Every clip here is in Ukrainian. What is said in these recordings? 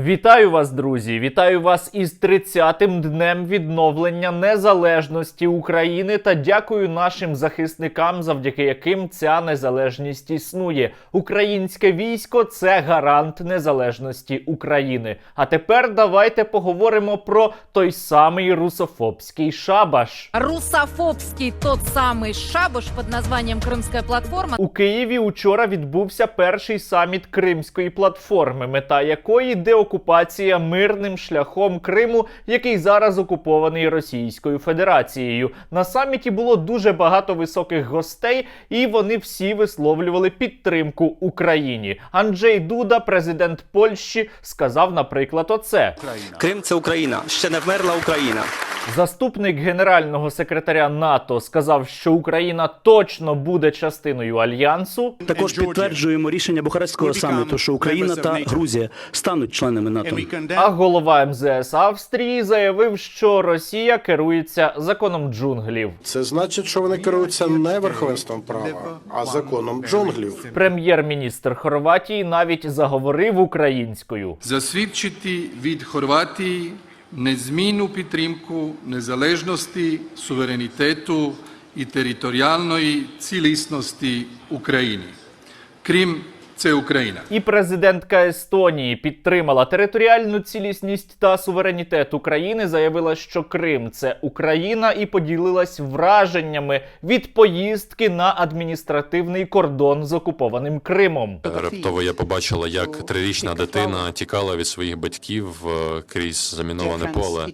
Вітаю вас, друзі! Вітаю вас із 30-тим днем відновлення незалежності України та дякую нашим захисникам, завдяки яким ця незалежність існує. Українське військо це гарант незалежності України. А тепер давайте поговоримо про той самий русофобський шабаш. Русофобский тот самый шабаш под названием Крымская платформа. У Києві учора відбувся перший саміт Кримської платформи, мета якої деокупація мирним шляхом Криму, який зараз окупований Російською Федерацією. На саміті було дуже багато високих гостей, і вони всі висловлювали підтримку Україні. Анджей Дуда, президент Польщі, сказав, наприклад, оце. Крим це Україна, ще не вмерла Україна. Заступник генерального секретаря НАТО сказав, що Україна точно буде частиною альянсу. Також підтверджуємо рішення Бухарестського саміту, що Україна та Грузія стануть членами НАТО. А голова МЗС Австрії заявив, що Росія керується законом джунглів. Це значить, що вони керуються не верховенством права, а законом джунглів. Прем'єр-міністр Хорватії навіть заговорив українською. засвідчити від Хорватії незмінну підтримку незалежності, суверенітету і територіальної цілісності України. Крим це Україна. І президентка Естонії підтримала територіальну цілісність та суверенітет України. Заявила, що Крим це Україна, і поділилась враженнями від поїздки на адміністративний кордон з окупованим Кримом. Раптово я побачила, як трирічна дитина тікала від своїх батьків е, крізь заміноване поле.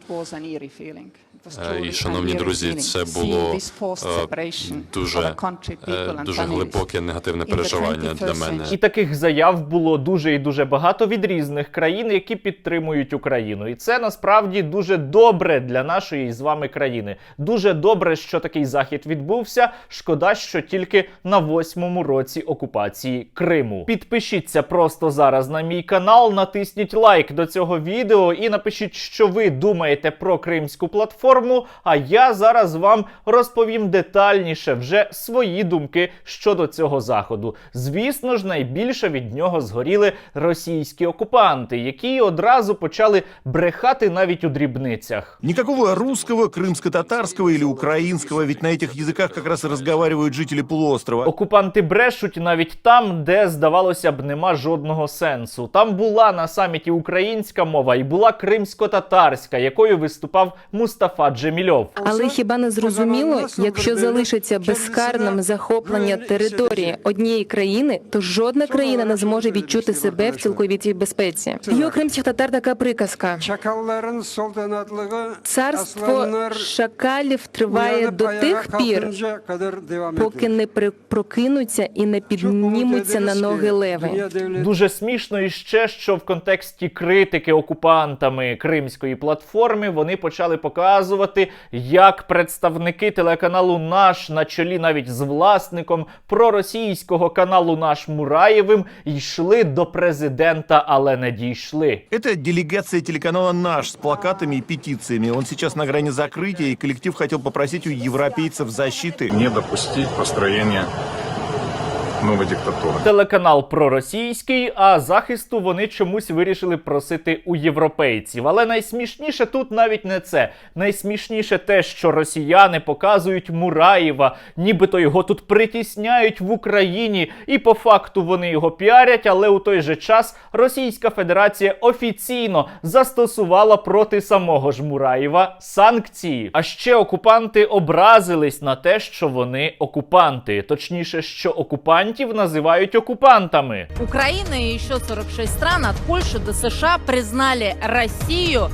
Е, І, шановні друзі, це було е, дуже, е, дуже глибоке негативне переживання для мене. І таких заяв було дуже і дуже багато від різних країн, які підтримують Україну. І це насправді дуже добре для нашої з вами країни. Дуже добре, що такий захід відбувся. Шкода, що тільки на восьмому році окупації Криму. Підпишіться просто зараз на мій канал, натисніть лайк до цього відео і напишіть, що ви думаєте про кримську платформу А я зараз вам розповім детальніше вже свої думки щодо цього заходу. Звісно ж, найбільше від нього згоріли російські окупанти, які одразу почали брехати навіть у дрібницях. Никакого русского, крымско-татарского или украинского, ведь на этих языках как раз и разговаривают жители полуострова. Окупанти брешуть навіть там, де здавалося б нема жодного сенсу. Там була на саміті українська мова і була кримсько-татарська, якою виступав Мустафа Джемільов. Але хіба не зрозуміло, якщо залишиться безкарним захоплення території однієї країни, то жодна країна не зможе відчути себе в цілковітій безпеці. Є у кримських татар така приказка: царство шакалів триває до тих пір, поки не прокинуться і не піднімуться на ноги леви. Дуже смішно і ще, що в контексті критики окупантами кримської платформи вони почали показувати, як представники телеканалу Наш на чолі навіть з власником проросійського каналу Наш Мураєвим йшли до президента, але не дійшли. Это делегация телеканала «Наш» с плакатами и петициями. Он сейчас на грани закрытия, и коллектив хотел попросить у европейцев защиты. не допустить построения новой диктатуры. Телеканал проросійський, а захисту вони чомусь вирішили просити у європейців. Але найсмішніше тут навіть не це. Найсмішніше те, що росіяни показують Мураєва, нібито його тут притісняють в Україні, і по факту вони його піарять. Але у той же час Російська Федерація офіційно застосувала проти самого ж Мураєва санкції. А ще окупанти образились на те, що вони окупанти, точніше, що окупантів називають окупантами. Украина и еще 46 стран от Польши до США признали Россию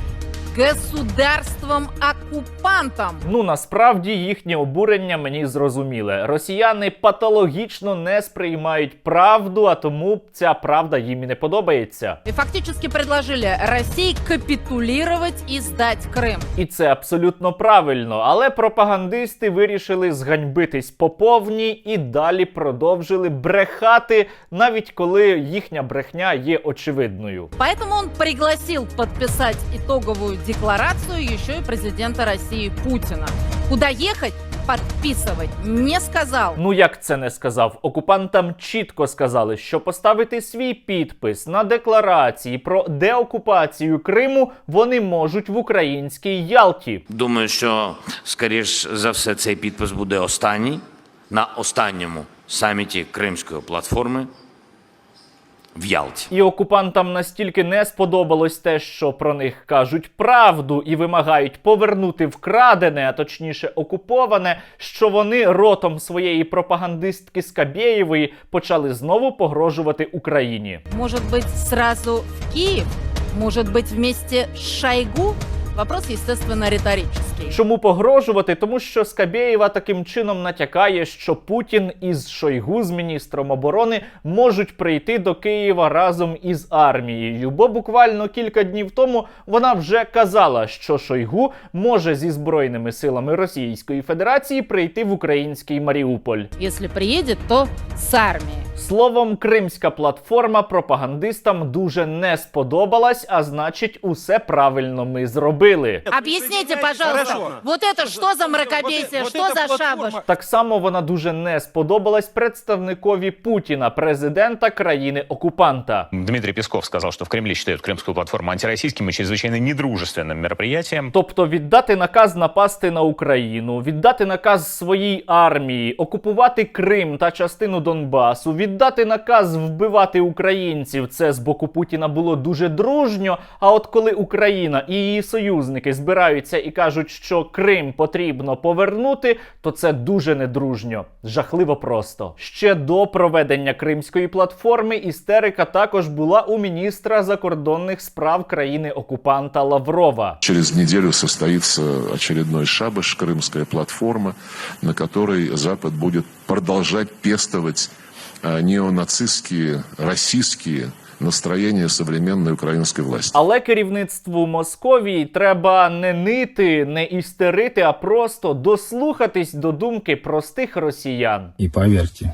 государством-оккупантом. Ну насправді їхнє обурення мені зрозуміле. Росіяни патологічно не сприймають правду, а тому ця правда їм і не подобається. И фактически предложили России капитулировать и сдать Крым. І це абсолютно правильно. Але пропагандисти вирішили зганьбитись по повній і далі продовжили брехати, навіть коли їхня брехня є очевидною. Поэтому он пригласил подписать итоговую декларацию еще и президента России Путина. Куда ехать? подписывать не сказал. Ну як це не сказав? Окупантам чітко сказали, що поставити свій підпис на декларації про деокупацію Криму вони можуть в українській Ялті. Думаю, що скоріш за все цей підпис буде останній на останньому саміті Кримської платформи в Ялті. І окупантам настільки не сподобалось те, що про них кажуть правду і вимагають повернути вкрадене, а точніше окуповане, що вони ротом своєї пропагандистки Скабєєвої почали знову погрожувати Україні. Може бути, сразу в Київ, може бути, вместе місті Шойгу? Вопрос, естественно, риторический. Чому погрожувати? Тому що Скабєєва таким чином натякає, що Путін із Шойгу з міністром оборони можуть прийти до Києва разом із армією. Бо буквально кілька днів тому вона вже казала, що Шойгу може зі збройними силами Російської Федерації прийти в український Маріуполь. Если приедет, то с армией. Словом, кримська платформа пропагандистам дуже не сподобалась, а значить, усе правильно ми зробили Объясните, пожалуйста, вот это что за мракобесие, что за шабаш? Так само вона дуже не сподобалась представникові Путіна, президента країни-окупанта. Дмитрий Песков сказал, что в Кремле считают крымскую платформу антироссийским и чрезвычайно недружественным мероприятием. Тобто віддати наказ напасти на Україну, віддати наказ своїй армії, окупувати Крим та частину Донбасу, віддати наказ вбивати українців. Це з боку Путіна було дуже дружньо. А от коли Україна і її союзники збираються і кажуть, що Крим потрібно повернути, то це дуже недружньо, жахливо просто. Ще до проведення кримської платформи істерика також була у міністра закордонних справ країни окупанта Лаврова. Через неделю состоится очередной шабаш, крымская платформа, на которой Запад будет продолжать пестовать а, неонацистские, российские современної української украинской. Але керівництву Московії треба не нити, не істерити, а просто дослухатись до думки простих росіян. І поверьте,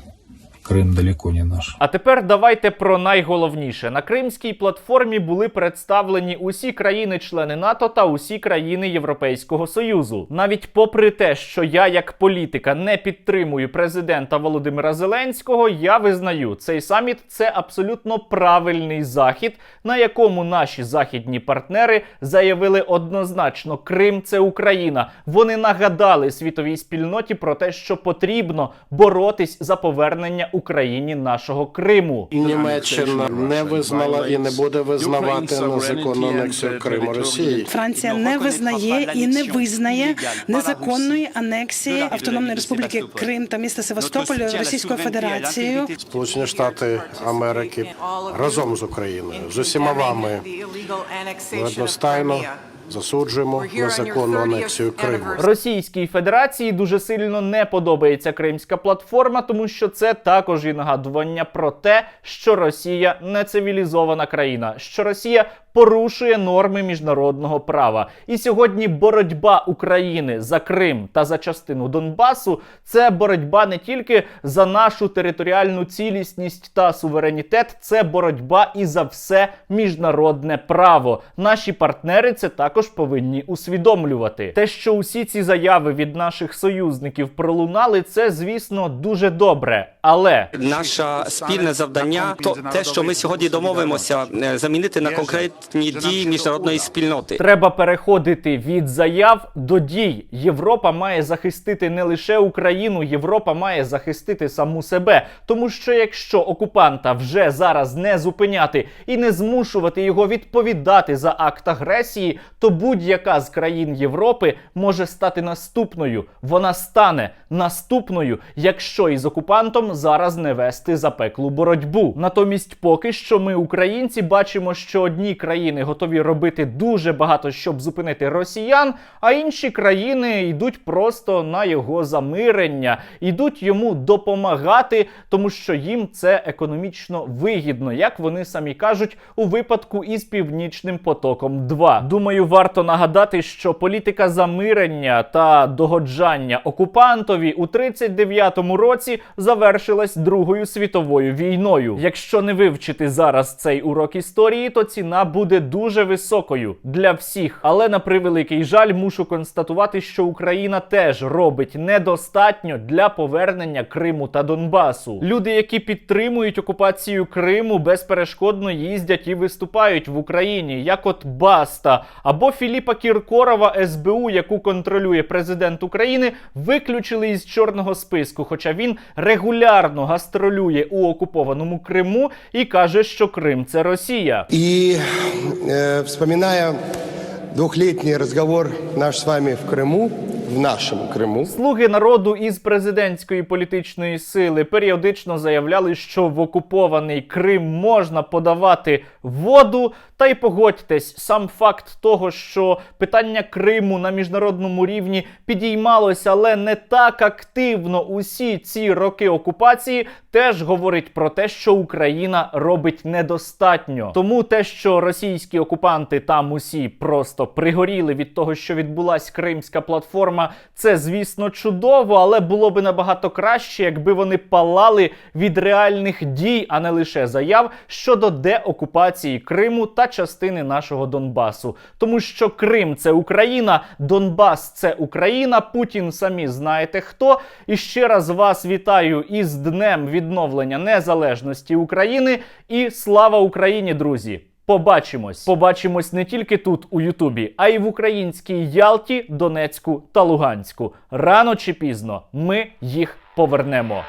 Крым далеко не наш. А тепер давайте про найголовніше. На кримській платформі були представлені усі країни-члени НАТО та усі країни Європейського Союзу. Навіть попри те, що я як політика не підтримую президента Володимира Зеленського, я визнаю, цей саміт це абсолютно правильний захід, на якому наші західні партнери заявили однозначно: Крим це Україна. Вони нагадали світовій спільноті про те, що потрібно боротись за повернення Україні нашого Криму. Німеччина не визнала і не буде визнавати незаконну анексію Криму Росії. Франція не визнає і не визнає незаконної анексії Автономної Республіки Крим та міста Севастополь Російською Федерацією. Сполучені Штати Америки разом з Україною з усіма вами ми одностайно засуджуємо незаконну анексію Криму. Російській Федерації дуже сильно не подобається кримська платформа, тому що це також і нагадування про те, що Росія не цивілізована країна, що Росія порушує норми міжнародного права. І сьогодні боротьба України за Крим та за частину Донбасу це боротьба не тільки за нашу територіальну цілісність та суверенітет, це боротьба і за все міжнародне право. Наші партнери це також повинні усвідомлювати. Те, що усі ці заяви від наших союзників пролунали, це звісно дуже добре. Але Наше спільне завдання то те, що ми сьогодні домовимося е, замінити на конкретні дії міжнародної спільноти. Треба переходити від заяв до дій. Європа має захистити не лише Україну, Європа має захистити саму себе. Тому що якщо окупанта вже зараз не зупиняти і не змушувати його відповідати за акт агресії, то будь-яка з країн Європи може стати наступною. Вона стане наступною, якщо із окупантом зараз не вести запеклу боротьбу. Натомість, поки що, ми, українці, бачимо, що одні країни готові робити дуже багато, щоб зупинити росіян, а інші країни йдуть просто на його замирення, йдуть йому допомагати, тому що їм це економічно вигідно, як вони самі кажуть, у випадку із північним потоком. 2 думаю, варто нагадати, що політика замирення та догоджання окупантові у 39-му році завершилась Другою світовою війною. Якщо не вивчити зараз цей урок історії, то ціна буде буде дуже високою для всіх. Але на превеликий жаль, мушу констатувати, що Україна теж робить недостатньо для повернення Криму та Донбасу. Люди, які підтримують окупацію Криму, безперешкодно їздять і виступають в Україні, як от Баста або Філіпа Кіркорова СБУ, яку контролює президент України, виключили із чорного списку. Хоча він регулярно гастролює у окупованому Криму і каже, що Крим це Росія. И э, вспоминая двухлетний разговор наш с вами в Крыму, в нашем Крыму, Слуги народу із президентської політичної сили періодично заявляли, що в окупований Крим можна подавати воду. Та й погодьтесь, сам факт того, що питання Криму на міжнародному рівні підіймалося, але не так активно усі ці роки окупації, теж говорить про те, що Україна робить недостатньо. Тому те, що російські окупанти там усі просто пригоріли від того, що відбулась кримська платформа, це звісно чудово, але було би набагато краще, якби вони палали від реальних дій, а не лише заяв щодо деокупації Криму та частини нашого Донбасу. Тому що Крим це Україна, Донбас це Україна. Путін самі знаєте хто. І ще раз вас вітаю із днем відновлення незалежності України. І слава Україні, друзі! Побачимось. Побачимось не тільки тут, у Ютубі, а й в українській Ялті, Донецьку та Луганську. Рано чи пізно ми їх повернемо.